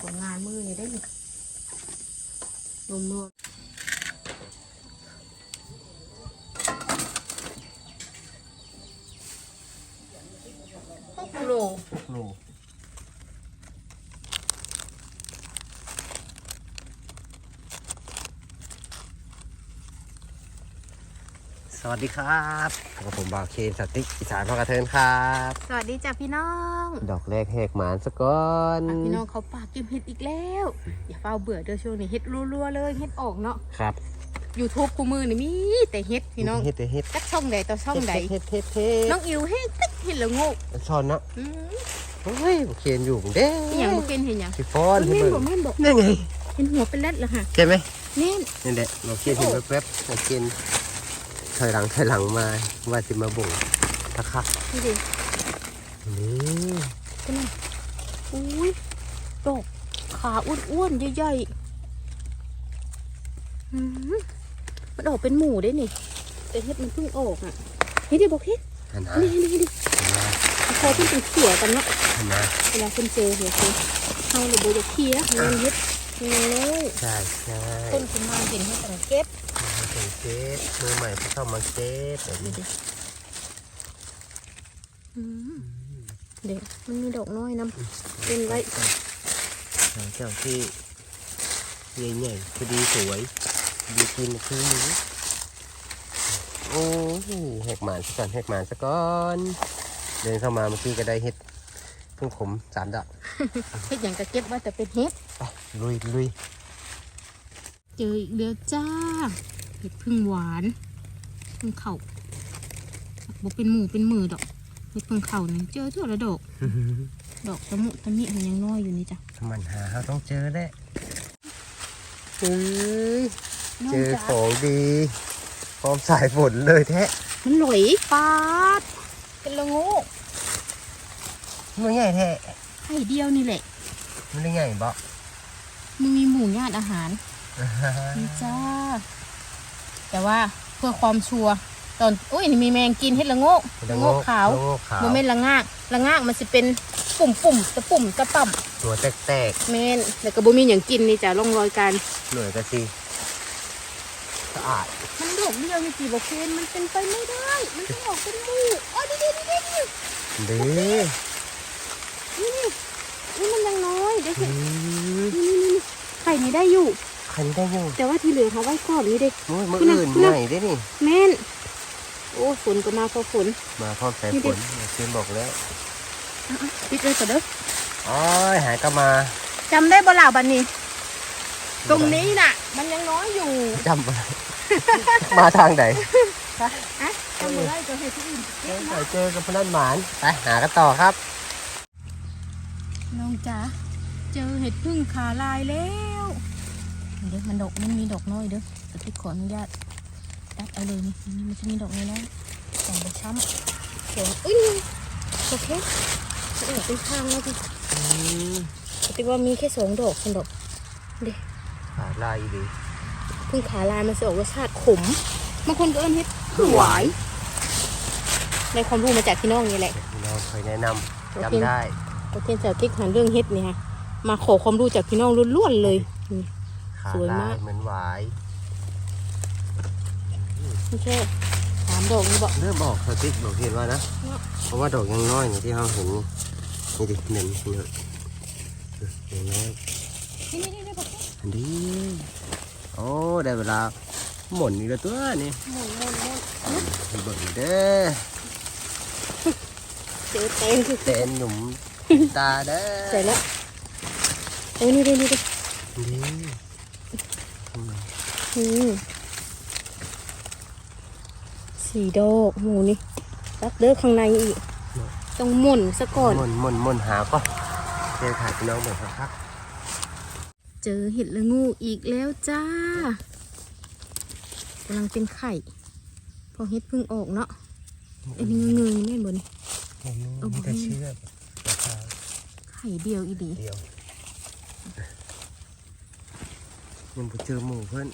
ผลงานมือนี่ได้หนินมนวลหกโล โล สวัสดีครับกับผมบาวเคนสติกอีสานพอกระเทินครับ สวัสดีจ้ะพี่น้อง ดอกแรกแหกหมานสะก่อนอะพี่น้องเขาปากกินเห็ดอีกแล้ว อย่าเฝ้าเบื่อเด้อช่วงนี้เห็ดรัวๆเลยเห็ดออกเนาะ ครับ YouTube คู่มือนี่มีแต่เห็ดพี่น้องเฮ็ดเฮ็ดจักช่องใดต่อช่องใด เฮ็ดเฮ็ดเฮ็ดน้องอิวเห็ดตึกเห็ดละโงกช้อนเนาะอืมโอ้ยบาวเคนอยู่เด้อหย่างบ่เป็นเห็นหยังสิฟ้อนให้แม่นเบิ่บ่งแม่นบ่นี่ไงเห็นหัวเป็นเล็ดเหรอฮะใช่ไหมแม่น นี่แหละบาวเคนเห็นแวบๆบาวเคน ถอยหลังถอยหลังมา ว่าสิมาบ่งทักคักนี่ดินี่ก็นั่นอุ้ยดอกขาอ้วนๆใหญ่ๆอืมมันออกเป็นหมูได้นี่แต่เห็ดมันเพิ่งออกอะนี่ดิบอกเห็ดหันหน้านี่นี่นี่หันหน้าพอเพิ่งเป็นเขียวกันเนาะหันหน้าเวลาคนเจอเนี่ยคือเอาหรือโบจะเคี้ยเงินเฮ็ดเงินเลยใช่ใช่ต้นคุณมาเห็นให้สังเก็บ มาสังเกตมือใหม่ที่เข้ามาเก็บแบบนี้อืมเด็กมันมีดอกน้อยน้ำเป็นไรหาเจ้าที่ใหญ่ๆพอดีสวย ดีกินคือหมูโอ้ยแหกหมานซะก่อนแหกหมานซะก่อน เดินเข้ามาเมื่อกี้ก็ได้เห็ดเพิ่งขมสามดอกเฮ็ดอย่างกะเก็บไว่าแต่เป็นเฮ็ดไปลุยลุยเจออีกแล้วจ้า เห็ดพึ่งหวาน พึ่งเข่าบอกเป็นหมูเป็นมือดอกเห็ดพึ่งเข่านี่เจอเท่าละดอก ดอกตะมุตะมิมันยังน้อยอยู่นี่จ้ะมันหาเราต้องเจอแหละเฮ้ยน้องเจอจ๋าของดีพร้อมสายฝนเลยแท้มันหลอยปาดเป็นละโงูมันใหญ่แท้ไข่เดียวนี่แหละมันได้ใหญ่บ่มันมีหมูญาติอาหารนี่จ้า แต่ว่าเพื่อความชัวร์ตอนอุ้ยนี่มีแมงกินเห็ดละโงกละโงกขาวละโงกขาวโมเมนละงากละงากมันจะเป็นปุ่มปุ่มๆตะปุ่มตะป่ำตัวแตกเมนแล้วก็บ่มีอย่างกินนี่จ้ะร่องรอยการๆหน่วยกะสิสะอาดมันดอกเดียวนี่จีบอกเคนมันเป็นไปไม่ได้ มันต้องออกเป็นหมูอ๋อดีดีดีดีดีนี่นี่นี่มันยังน้อยเดี๋ยวอืเห็นมนี่นี่นี่ไข่นี่ได้อยู่ คันได้อยู่แต่ว่าที่เหลือเขาไว้ก่อนนี่เด็กโอ้ยมื่อคุณน่ะอื่นคุณใหน่ะญ่ได้นี่แม่นโอ้ฝนก็มาพอฝนมาพร้อมสายนี่ฝดินเช่นบอกแล้วอะอะปิดเลยก่อนเด้อโอ้ยหายก็มาจำได้บ่ล่ะบันนี้ ตรงนี้น่ะ มันยังน้อยอยู่จำบ่ได้มาทางไหนอะจำบ่ได้ตัวเห็ดที่อื่นเก็บไปมาเจอกับพนันหมานไปหากันต่อครับน้องจ๋าเจอเห็ดพึ่งขาลายแล้ว เดี๋ยวมันดอกมันมีดอกน้อยเด้อแต่ที่ขออนุญาตตัดเอาเลยนี่นี่มันจะมีดอกน้อยน้อยๆแต่งดอกช้ำสวยอุ้ยนี่โอเคมันออกเป็นทางแล้วพี่อืมแต่ว่ามีแค่สองดอกคนดอกเด็หาลายดีพึ่งขาลายมันจะออกรสชาติขมบางคนก็เอิ้นเห็ดพึ่งหวายได้ความรู้มาจากพี่น้องนี่แหละพี่น้องเคยแนะนำโอเคจำได้โอเคจากที่หันเรื่องเฮ็ดนี่ค่ะมาขอความรู้จากพี่น้องล้วนๆเลยนี่ ขาสวยลามายกเหมือนหวาย ไม่ใช่สามดอกนี่บอก เริ่มออกสติ๊กบอกเห็นว่านะ เนาะเพราะว่าดอกยังน้อยอย่างที่เราเห็นนี่นี่ดิเน่นเยอะยังน้อยนี่นี่นี่บอกอันนี้โอ้ได้เวลาหมุนอีกแล้วตัวนี่หมุนหมุนหมุนเบิ่งเด้อเจอเต็มเต้นหนุ่มตาเด้อเสร็จแล้วโอ้ยนี่ดินี่ดินี่อื มสี่ดอกหมูนี่รักเด้อข้างในอีก ต้องหมุนซะก่อนหมุนหมุนหมุนหาก็เจอถ่ายพี่น้องเหมือนครับ เจอเห็ดละงูอีกแล้วจ้ากำลังเป็นไข่ พอเห็ดเพิ่งออกเนาะอันนี้เงยๆแม่นบ่นี่เอาบ่มีแต่เชือกราคาไข่เดียวอีดีเดียว ยังไปเจอหมูเพื่อน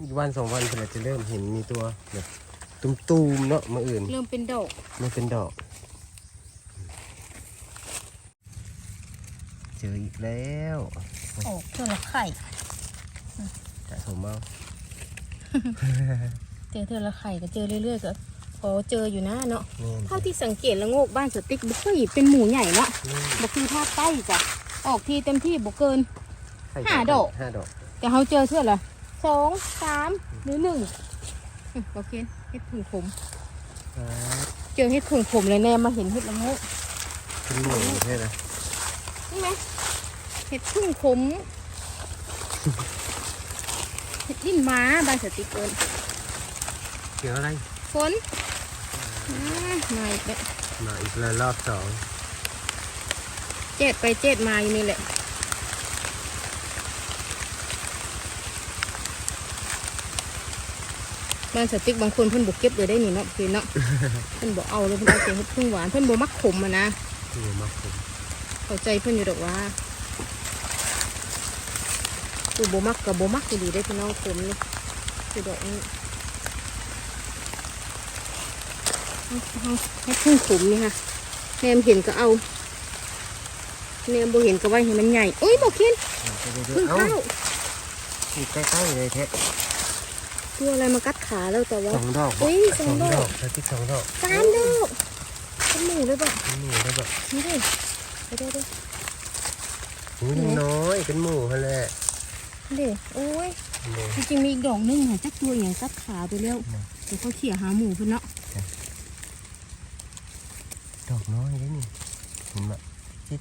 อีกวันสองวันเพื่อนจะเริ่มเห็นมีตัวแบบตุ้มๆเนาะมาอื่นเริ่มเป็นดอกไม่เป็นดอก เจออีกแล้วออกเท่าละไข่สะสมเอาเจอเท่าละไข่ก็เจอเรื่อยๆก็พอเจออยู่นะเนาะแม่นเท่าที่สังเกตแล้วโงกบ้านสติ๊กบุค่อยเป็นหมูใหญ่เนาะนี่บุคือภาคใต้จ้ะออกทีเต็มที่บุเกินไข่ห้าดอกห้าดอก แต่เขาเจอเท่าไหร่สองสามหรือหนึ่งอืมโอเคเห็ดผึ่งขมครับเจอเห็ดผึ่งขมเลยแน่มาเห็นเห็ดละโงกเป็นหมูใช่ไหมนี่ไหมเห็ดพึ่งขมเห็ดลิ้นม้าบานสติกเกินเกี่ยวอะไรฝนอ่ามาอีกแล้วมาอีกแล้วรอบสองเจ็ดไปเจ็ดมาอยู่นี่แหละ บ้านสติกบางคนเพิ่นบอกเก็บเลยได้นี่เนาะเพิ่นเนาะเพิ่นบอกเอาเลยเพิ่นเอาแต่เห็ดพึ่งหวานเพิ่นบ่มักขมอะนะตัวมากผมเข้าใจเพิ่นอยู่ดอกว่าคือบ่มักกับบ่มักอยู่ดีได้อพี่น้องผมนี่คือดอกนี้เอาให้พึ่งขมนี่ค่ะแนมเห็นก็เอาแนมบ่เห็นก็ไว้ให้มันใหญ่โอ้ยบอกเขียนพึ่งเอ้าเข้าอีกใกล้ๆเลยแท้ ตัวอะไรมากัดขาแล้วแต่ว่าสองดอกอุ๊ยสองดอกสติ๊กสองดอกสามดอกเป็นหมูเลยบ่เป็นหมูแล้วแบบนี่ดิไปเด้อเด้ออุ้ยน้อยเป็นหมูฮะแหละเด้อโอ้ยนี่จริงๆมีอีกดอกหนึงค่ะจักตัวอย่างกัดขาไปแล้วนะเดี๋ยวเขาเขี่ยหาหมูเพิ่นเนาะดอกน้อยเลยนี่เห็นไหมจิต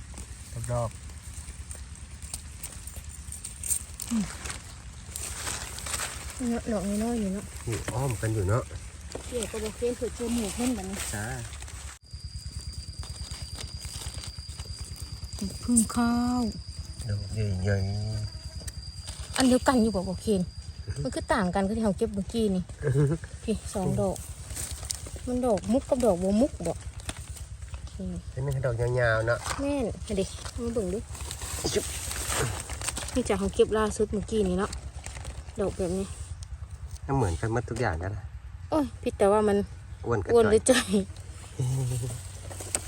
ดอก เนาะดอกน้อยๆอยู่เนาะอยู่อ้อมกันอยู่เนาะเกี่ยวกับบอกเพื่อนเผื่อเจอหมูเพิ่นแบบนี้จ้าพึ่งข้าวดอกใหญ่อันเดียวกันอยู่บอกบอกเคนมันคือต่างกันก็ที่เราเก็บเมื่อกี้นี่ๆพี่สองดอก มันดอกมุกกับดอกบัวมุกบอกนี่เป็นดอกยาวๆเนาะแม่นเอาดิมาเบิ่งดินี่จากเขาเก็บล่าสุดเมื่อกี้นี่เนาะดอกแบบนี้ ก็เหมือนกันหมดทุกอย่างนั่นแหละโอ้ยพี่แต่ว่ามันอ้วนกันอ้วนหน่เลอยยใจอย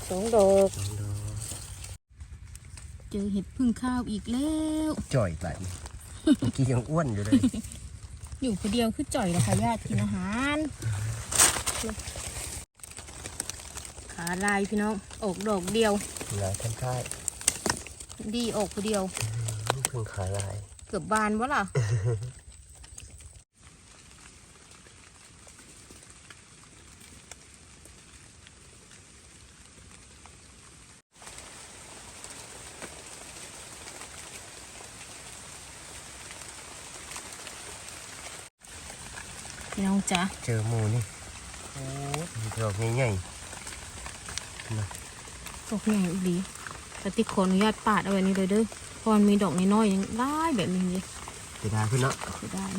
สองดอกสองดอกเจอเห็ดพึ่งข้าวอีกแล้ว จ่อยอีกหลายเมื่อกี้ยังอ้วนอยู่เลย อยู่คนเดียวคือจ่อยนะคะญาติกินอาหารขาลายพี่น้องออกดอกเดียว ลายค่ายดีออกคนเดียวๆพึ่งขาลาย เกือบบานวะล่ะ จ๊ะเจอหมูนี่โอ้ดอกใหญ่ตกใหญ่อีกดีแต่ติขออนุญาตปาดเอาไว้นี่เลยเด้อเพราะมันมีดอกน้อยๆยังได้แบบนี้เลยๆจะได้ขึ้นเนาะเสียดาย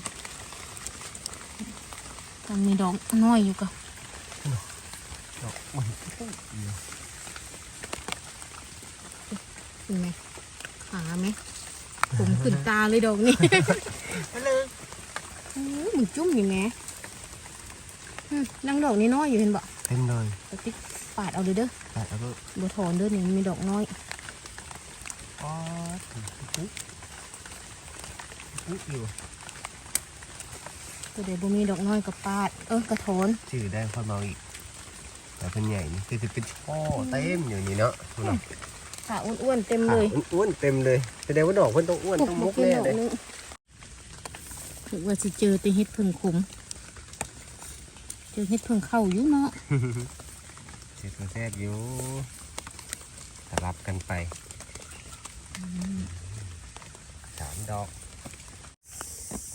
มันมีดอกน้อยอยู่กับดอกอ้วนเห็นไหมขาไหมผมขึ้นตาเลยดอกนี้เลยโอ้ยมันจุ่มอยู่แหมอืม นั่งดอกนี้น้อยอยู่เห็นบ่เต็มเลยสติ๊กปาดเอาเลยเด้อตัดแล้วก็บัวถอนเด้อนี่มันมีดอกน้อยป๊อดปุ๊บปุ๊บอยู่ตัวเดี๋ยวบ่มีดอกน้อยกับปาด เออกระถอนชื่อได้พอเมาอีกแต่เป็นใหญ่นี่คือจะเป็นช่อเต็มอยู่นี่เนาะขาอ้วนๆเต็มขาเลยอ้วนๆเต็มเลยแสดงว่าดอกเพิ่นต้องอ้วนต้องมุกขึ้นแน่ดอกเลยนึงถือว่าสิเจอแต่เฮ็ดเพิ่งขม เจอเฮ็ดเพิ่งเข้าอยู่เนาะเจ็ดตัวแทรกอยู่สลับกันไปสามดอก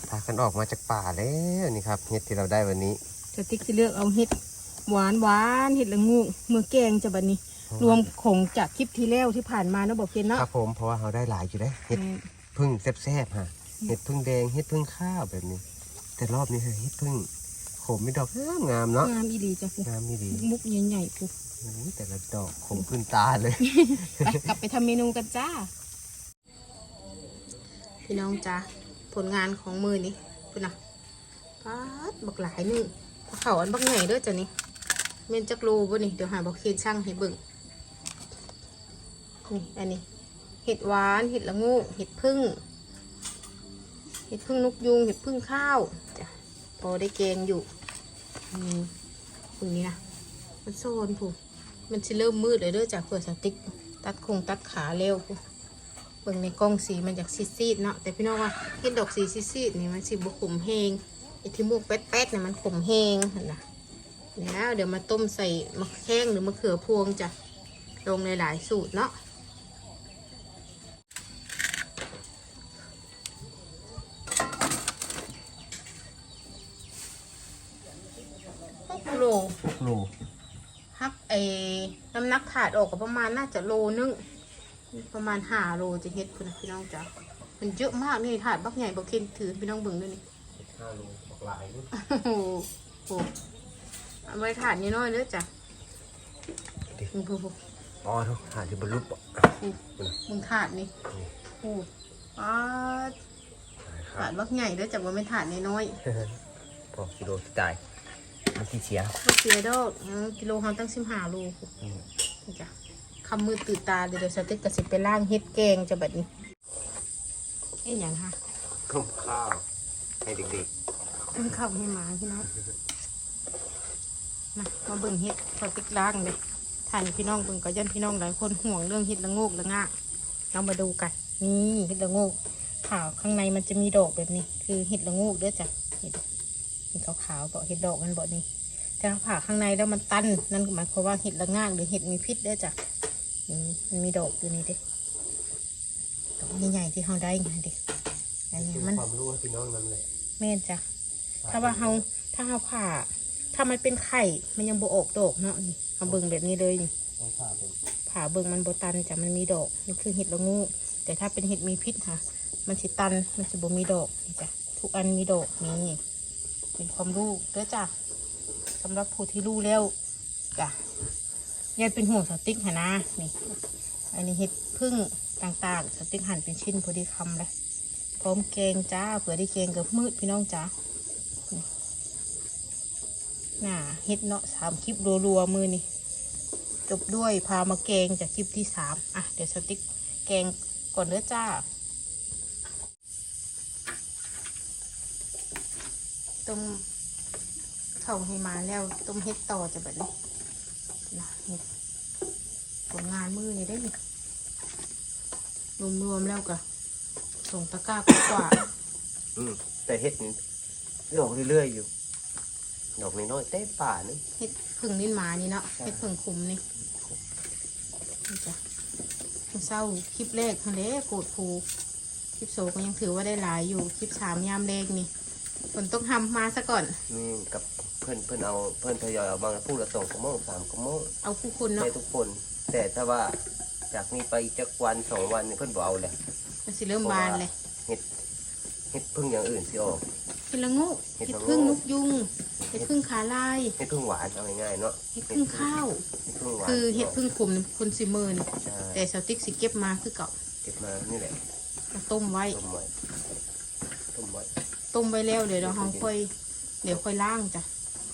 พากันออกมาจากป่าแล้วนี่ครับเห็ดที่เราได้วันนี้สติ๊กจะเลือกเอาเฮ็ดหวานหวานๆเฮ็ดละงูเมื่อแกงจะบัดนี้ รวมของจากคลิปที่แล้วที่ผ่านมาเนาะบอกเคนเนาะครับผมเพราะว่าเราได้หลายอยู่ได้เห็ดแม่พึ่งแซ่บๆฮะเห็ดพึ่งแดงเห็ดพึ่งข้าวแบบนี้ แต่รอบนี้เห็ดพึ่งข มมีดอกงามงามๆเนาะงามอีหลีจ้ะคุณงามนี่ดีมุกใหญ่ๆปุ๊โอ้ยแต่ละดอกขมขึ้นตาเลยไปกลับไปทำเมนูกันจ้า พี่น้องจ้าผลงานของมือนี่คุณน่ะปัดบักหลายหนึ่งเขาอันบักใหญ่เด้วยจ้ะนี่เมนจักรูบ่นี่เดี๋ยวหาบอกเคนช่างให้เบิ่งนี่อันนี้เห็ดหวานเห็ดละงูเห็ดพึ่งเห็ดพึ่งนกยุงเห็ดพึ่งข้าวจ้ะพอได้แกงอยู่ นี่พึ่งนี้นะ มันโซนผูมันจะเริ่มมืดเลยเด้อจากเผื่อสติ๊ก ตัดคงตัดขาเร็วผูเบิ่งในกล้องสีมันจากซีดๆเนาะ แต่พี่น้องว่าเห็ดดอกสีซีดๆนี่มันสีบุขมเฮงไอ้ที่มูกแป๊ดๆเนี่ยมันขมเฮงเห็นนะแล้วเดี๋ยวมาต้มใส่มะแข้งหรือมะเขือพวงจ้ะลงในหลายสูตรเนาะ หกโลโลฮักไอ้น้ำหนักถาดออกก็ประมาณน่าจะโลนึงประมาณห้าโลจะเฮ็ดคุณนะพี่น้องจ้ะมันเยอะมากนี่ถาดบักใหญ่บักเคนถือพี่น้องเบิ่งด้วยนี่ห้าโลบอกหลายด้วยโอ้โหโอ้โหเอาไว้ถาดนี้น้อยๆเด้อจ้ะมึงพูอ๋อทุกหาที่บรรลุปะมึงถาดนี่โอ้อ้าถาดบักใหญ่เด้อจ้ะว่าเป็นถาดน้อยๆพอกิโลที่ตาย มันที่เสียไม่เสียดอกอืมกิโลเขาตั้งสิบห้าโลอืมนี่จ้ะคำมือตื่นตาเดี๋ยวสติ๊กกระสิไปล่างเฮ็ดแกงจะแบบนี้เอ๊ะอย่างฮะต้มข้าวให้เด็กต้นข้าวให้หมาพี่น้องมามาเบิ่งเฮ็ดสติ๊กล่างเลยท่านพี่น้องเบิ่งก็ยันพี่น้องหลายคนห่วงเรื่องเฮ็ดละโงกละง่าเรามาดูกันนี่เฮ็ดละโงกขาวข้างในมันจะมีดอกแบบนี้ คือเห็ดละโงกเด้อจ้ะเห็ด เห็ดขาวๆเบาะเห็ดดอกมันเบาะนี้แต่ถ้าผ่าข้างในแล้วมันตัน นั่นหมายความว่าเห็ดละง่างหรือเห็ดมีพิษได้อจ้ะนี่มันมีดอกอยู่นี่เด้ดอกใหญ่ๆที่เขาได้ไงเด็กอันนี้ๆมันความรู้ให้พี่น้องนั่นแหละแม่นจ้ะถ้าว่าเขาถ้าเขาผ่า ถ้ามันเป็นไข่ มันยังโบออกดอกเนาะนี่เอาเบิ่งแบบนี้เลยนี่ต้องข้าวเป็นผ่าเบิ่งมันโบตันจ้ะมันมีดอกนี่คือเห็ดละงูแต่ถ้าเป็นเห็ดมีพิษค่ะ มันสิตันมันสิบ่มีดอกนี่จ้ะทุกอันมีดอกนี่ เป็นความรู้เด้อจ้ะสำหรับผู้ที่รู้แล้วจ้ะยายเป็นห่วงสติ๊กหะนะนี่อันนี้เห็ดพึ่งต่างๆ สติ๊กหั่นเป็นชิ้นพอดีคำเลยพร้อมแกงจ้าเผื่อได้แกงกับมืดพี่น้องจ้านี่น่าเห็ดเนาะสามคลิปรัวๆมือนี่จบด้วยพามาแกงจากคลิปที่สามอะเดี๋ยวสติ๊กแกงก่อนเด้อจ้า ต้มเข้าให้มาแล้วต้มเฮ็ดต่อจะแบบนี้นะเฮ็ดผลงานมือนี่ได้นี่รวมๆแล้วก็ส่งตะกร้ากว่าอืมแต่เห็ดนี่ดอกเรื่อยๆอยู่ ดอกน้อยๆเต้ป่านึงเฮ็ดผึ่งลิ้นหมานี่เนาะใช่เฮ็ดผึ่งคุมนี่นี่จ้ะมื้อเศร้าคลิปแรกทะเลโกดภูคลิปโซก็ยังถือว่าได้หลายอยู่ คลิปสามยามแรกนี่ ฝนต้องทำมาซะก่อนนี่กับเพื่อนเพื่อนเอาเพื่อนทยอยเอาบางพูดละสองกระโมงสามกระโมงเอาคู่คุณเนาะให้ทุกคน แต่ถ้าว่าจากนี้ไปอีกจักวันสองวันนี่เพื่อนบอกเอาเลยมันสิเริ่มบานเลยเห็ดเห็ดพึ่งอย่างอื่นสิออก เห็ดละงูเห็ดเห็ดละงูพึ่งนกยุงเห็ดพึ่งขาลายเห็ดพึ่งหวานเอาง่ายๆเนาะเห็ดพึ่งข้าว เห็ดพึ่งหวานคือเห็ดพึ่งขมนี่คนสิเมินใช่แต่สติ๊กสิเก็บมาคือเก่าเก็บมานี่แหละมาต้มไว้ต้มไว้ต้มไว้ ต้มไว้แล้วเดี๋ยวเราค่อยเดี๋ยวค่อยล้างจ้ะ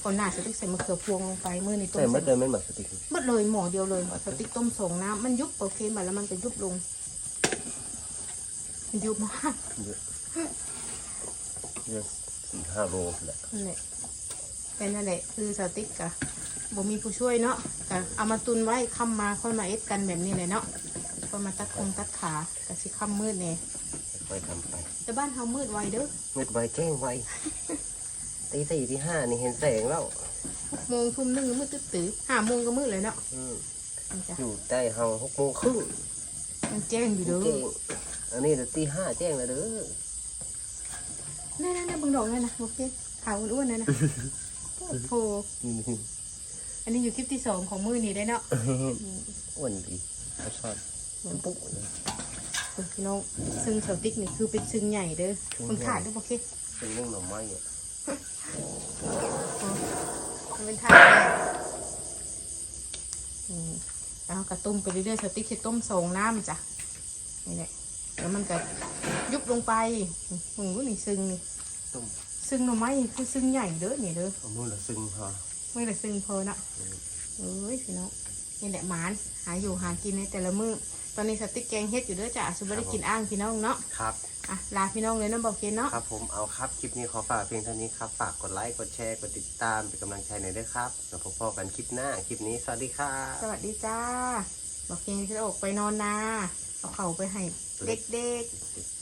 ก่อนหน้าสติ๊กใส่มะเขือพวงลงไปเมื่อในต้มใส่มดเลยไม่หมดสติกหมดเลยหมอเดียวเลยสติ๊กต้มสองน้ำมันยุบโอเคมาแล้วมันจะยุบลงมันยุบมากเยอะเยอะสี่ห้าโลแหละนั่นแหละเป็นนั่นแหละคือสติ๊กกะบ่มีผู้ช่วยเนาะกะเอามาตุนไว้ค้ำมาค่อยมาเอ็ดกันแบบนี้เลยเนาะค่อยมาตัดคงตัดขากะสิค้ำมืดเนี่ย ค่อยๆทำไปแต่บ้านเฮามืดไวเด้อมืดไวแจ้งไวตีสี่ที่ห้านี่เห็นแสงแล้วหกโมงทุ่มหนึงมืดตึ๊ดตื้อห้าโมงก็มืดเลยเนาะอืมนี่จ้ะอยู่ใต้เฮาหกโมงครึ่งยังแจ้งอยู่เด้อแจ้งอันนี้เดี๋ยวตีห้าแจ้งแล้วเด้อนั่นนั่นนั่นเบังดอกนั่นนะโอเคขาวอ้วนๆนั่นนะโอ้โหอันนี้อยู่คลิปที่สองของมือนี้ได้เนาะอ้วนดีเขาชอบมันปุ๊บ เลยคุณพี่น้องซึ่งเสาติ๊กนี่คือเป็นซึ่งใหญ่เด้อซึ่งมันใหญ่ขาดด้วยโอเคเป็นเรื่องหน่อไม้อะมันเป็นถาดใหญ่อืมแล้วก็ต้มไปเรื่อยๆสติ๊กจะต้มสองน้ำจ้ะนี่แหละแล้วมันจะยุบลงไปหนูนี่ซึ่งนี่ต้มซึ่งหน่อไม้นี่คือซึ่งใหญ่เด้อนี่เด้อเอามือละซึ่งพอไม่ได้ซึ่งเพอนะเอ้ยพี่น้องนี่แหละหมานหาอยู่หากินในแต่ละมือ้อ ตอนนี้สติ๊กแกงเฮ็ดอยู่เด้อจ้ะสุบได้กินอ้างพี่น้องเนาะครับอะลาพี่น้องเลยเนาะบอกเคนเนาะครับผมเอาครับคลิปนี้ขอฝากเพียงเท่านี้ครับฝากกดไลค์กดแชร์กดติดตามเป็นกำลังใจหน่อยด้วยครับแล้วพบกันคลิปหน้าคลิปนี้สวัสดีครับสวัสดีจ้าบอกเคนจะออกไปนอนนาเอาเข่าไปให้เด็กๆ